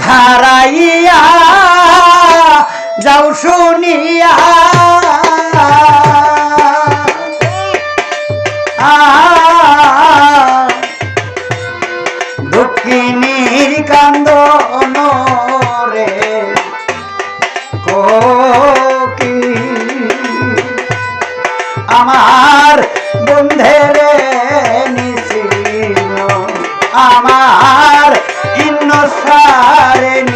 ধারাইয়া যাও শুনিয়া। আ, দক্ষিণীর কান্দন রে Serena.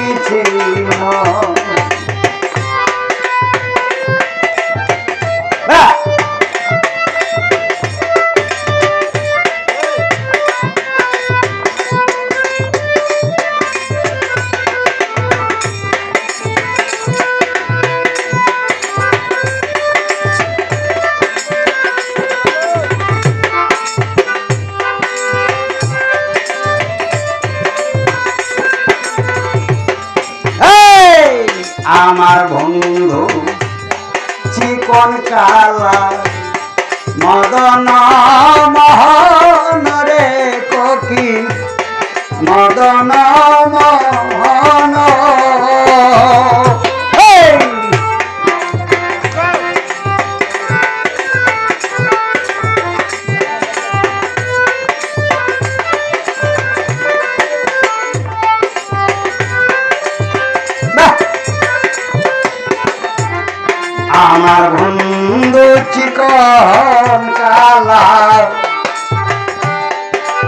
আমার বন্ধু চিকন কালা মদন মহন রে কঠিন মদন মোহন চিকন কালা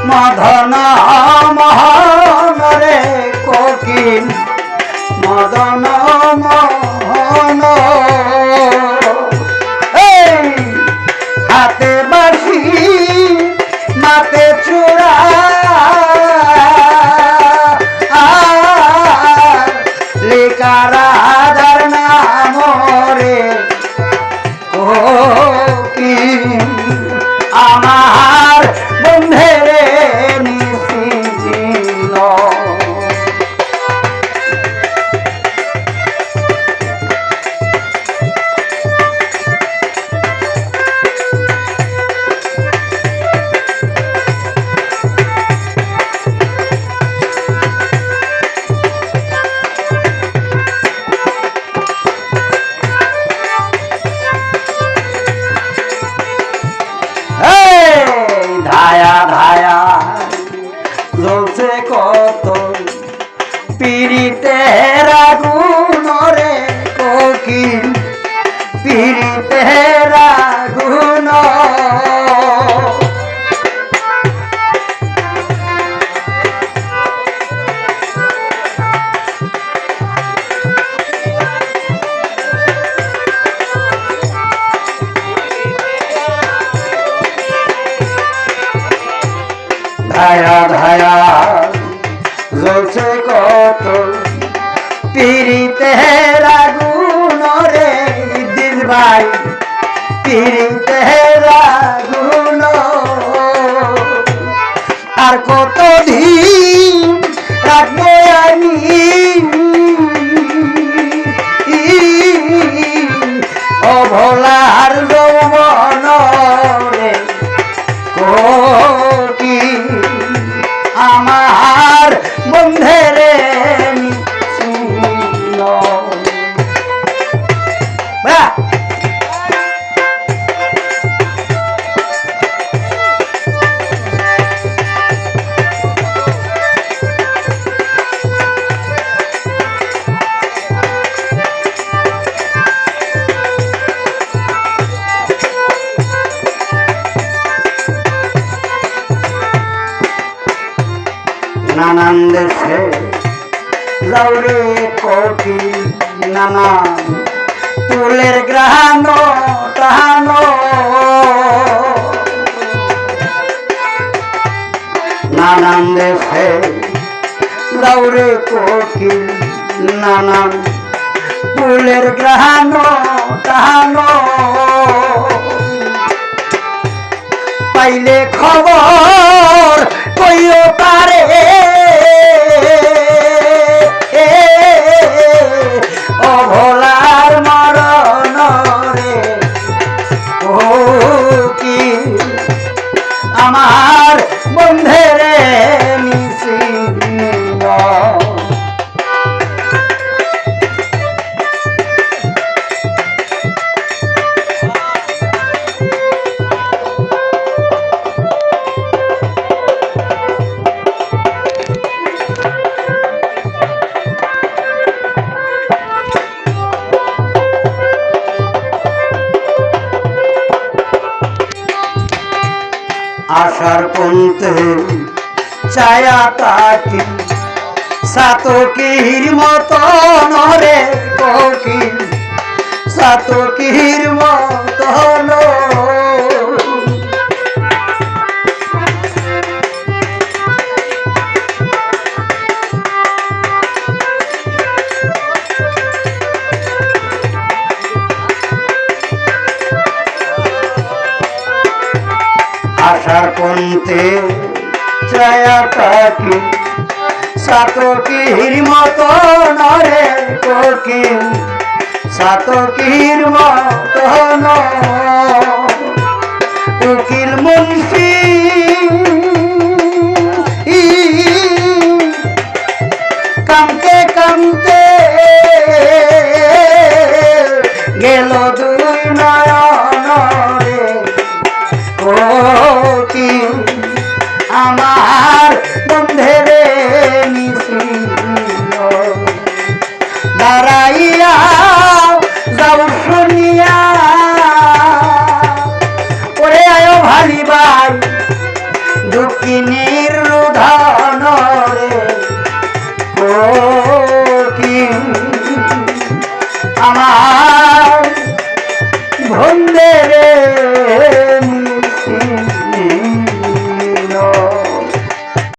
মদন মোহন রে কোকিল মদন জ্বলছে কত? পিড়িতে আগুন রে দিন ভাই। পিড়িতে আগুন আর কত দিন রাখব আমি? অভলার যৌবন রে কোটি নানান দেশে কোটি নানান ফুলের গ্রহাণ টানো নানান দেশে যাওরে কোটি নানান ফুলের গ্রহাণ টানো পাইলে খবর কইও পারে অভলার পন্থে ছায়া তাকি। সাতকির মতন রে কোকিল সাতকির মতন আশার পন্থে ছায়া থাকি সাতকির মতো রে কোকি সাতকির মতো নকিল মুন্সি দাঁড়াইয়া যাও শুনিয়া। ওরে আয়ো ভালি ভাই।